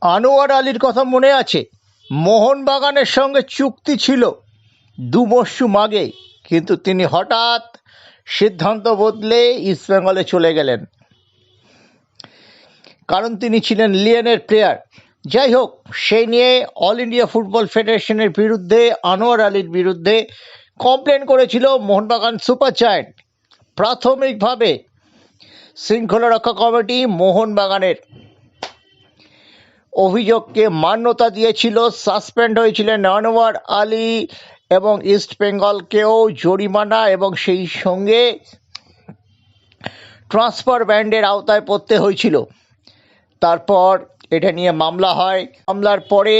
আনোয়ার আলীর কথা মনে আছে? মোহনবাগানের সঙ্গে চুক্তি ছিল। দু মরশুম আগে কিন্তু তিনি হঠাৎ সিদ্ধান্ত বদলে ইস্টবেঙ্গলে চলে গেলেন। কারণ তিনি ছিলেন লিয়েনের প্লেয়ার। যাই হোক, সেই নিয়ে অল ইন্ডিয়া ফুটবল ফেডারেশনের বিরুদ্ধে, আনোয়ার আলীর বিরুদ্ধে কমপ্লেন করেছিল মোহনবাগান সুপার জায়েন্ট। প্রাথমিকভাবে শৃঙ্খলা রক্ষা কমিটি মোহনবাগানের অভিযোগকে মান্যতা দিয়েছিল, সাসপেন্ড হয়েছিলেন আনোয়ার আলী এবং ইস্ট বেঙ্গলকেও জরিমানা এবং সেই সঙ্গে ট্রান্সফার ব্যান্ডের আওতায় পড়তে হয়েছিল। তারপর এটা নিয়ে মামলা হয়। মামলার পরে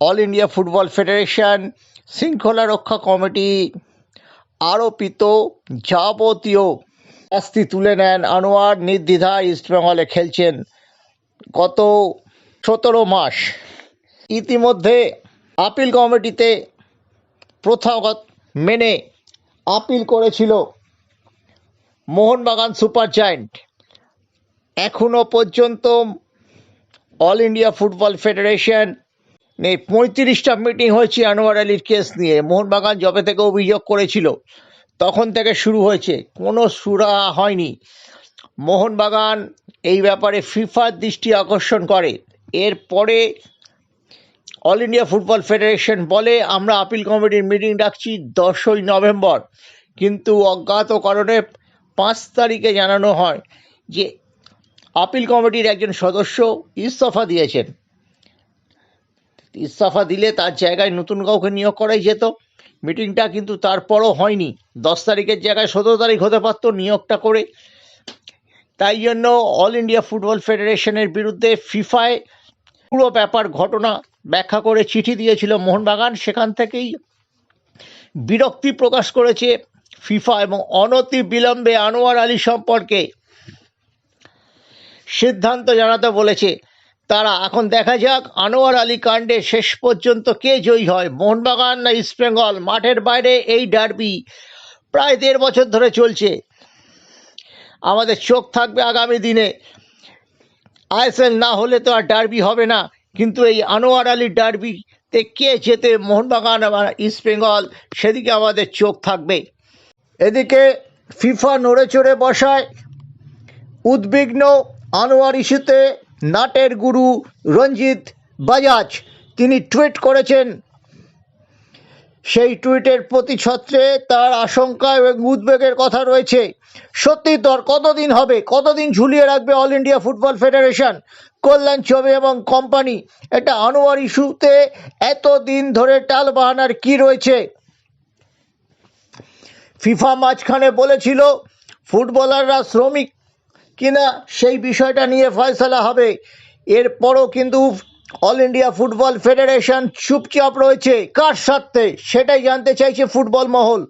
অল ইন্ডিয়া ফুটবল ফেডারেশন শৃঙ্খলা রক্ষা কমিটি আরোপিত যাবতীয় শাস্তি তুলে নেন আনোয়ার। নির্দ্বিধা ইস্টবেঙ্গলে খেলছেন গত সতেরো মাস। ইতিমধ্যে আপিল কমিটিতে প্রথাগত মেনে আপিল করেছিল মোহনবাগান সুপার জায়েন্ট। এখনও পর্যন্ত অল ইন্ডিয়া ফুটবল ফেডারেশন এই পঁয়ত্রিশটা মিটিং হয়েছে আনোয়ার আলীর কেস নিয়ে। মোহনবাগান যবে থেকে অভিযোগ করেছিল, তখন থেকে শুরু হয়েছে। কোনো সুরা হয়নি। মোহনবাগান এই ব্যাপারে ফিফার দৃষ্টি আকর্ষণ করে। এরপরে অল ইন্ডিয়া ফুটবল ফেডারেশন বলে, আমরা আপিল কমিটির মিটিং ডাকছি দশই নভেম্বর। কিন্তু অজ্ঞাত কারণে পাঁচ তারিখে জানানো হয় যে আপিল কমিটির একজন সদস্য ইস্তফা দিয়েছেন। ইস্তফা দিলে তার জায়গায় নতুন কাউকে নিয়োগ করাই যেত। মিটিংটা কিন্তু তারপরও হয়নি। দশ তারিখের জায়গায় সতেরো তারিখ হতে পারতো নিয়োগটা করে। তাই জন্য অল ইন্ডিয়া ফুটবল ফেডারেশনের বিরুদ্ধে ফিফায় পুরো ব্যাপার ঘটনা ব্যাখ্যা করে চিঠি দিয়েছিল মোহনবাগান। সেখান থেকেই বিরক্তি প্রকাশ করেছে ফিফা এবং অনতি বিলম্বে আনোয়ার আলী সম্পর্কে। সিদ্ধান্ত জানাতে বলেছে, তারা, এখন দেখা যাক আনোয়ার আলী কাণ্ডে শেষ পর্যন্ত কে জয়ী হয়। মোহনবাগান না ইস্টবেঙ্গল মাঠের বাইরে এই ডার্বি প্রায় দেড় বছর ধরে চলছে। আমাদের চোখ থাকবে আগামী দিনে। আইএসএল না হলে তো আর ডার্বি হবে না। কিন্তু এই আনোয়ার আলী ডার্বিতে কে যেতে মোহনবাগান আর ইস্টবেঙ্গল সেদিকে আমাদের চোখ থাকবে। এদিকে ফিফা নড়ে চড়ে বসায়। উদ্বিগ্ন আনোয়ার ইস্যুতে নাটের গুরু রঞ্জিত বাজাজ, তিনি টুইট করেছেন সেই টুইটের প্রতিছত্রে তার আশঙ্কা এবং উদ্বেগের কথা রয়েছে। সত্যি তোর কতদিন হবে? কতদিন ঝুলিয়ে রাখবে অল ইন্ডিয়া ফুটবল ফেডারেশন কল্যাণ ছবি এবং কোম্পানি এটা আনোয়ার ইস্যুতে এত দিন ধরে টাল বাহানার কি রয়েছে? ফিফা মাঝখানে বলেছিল, ফুটবলাররা শ্রমিক কিনা সেই বিষয়টা নিয়ে ফয়সলা হবে। এরপরও কিন্তু অল ইন্ডিয়া ফুটবল ফেডারেশন চুপচাপ রয়েছে। কার স্বার্থে? সেটাই জানতে চাইছে ফুটবল মহল।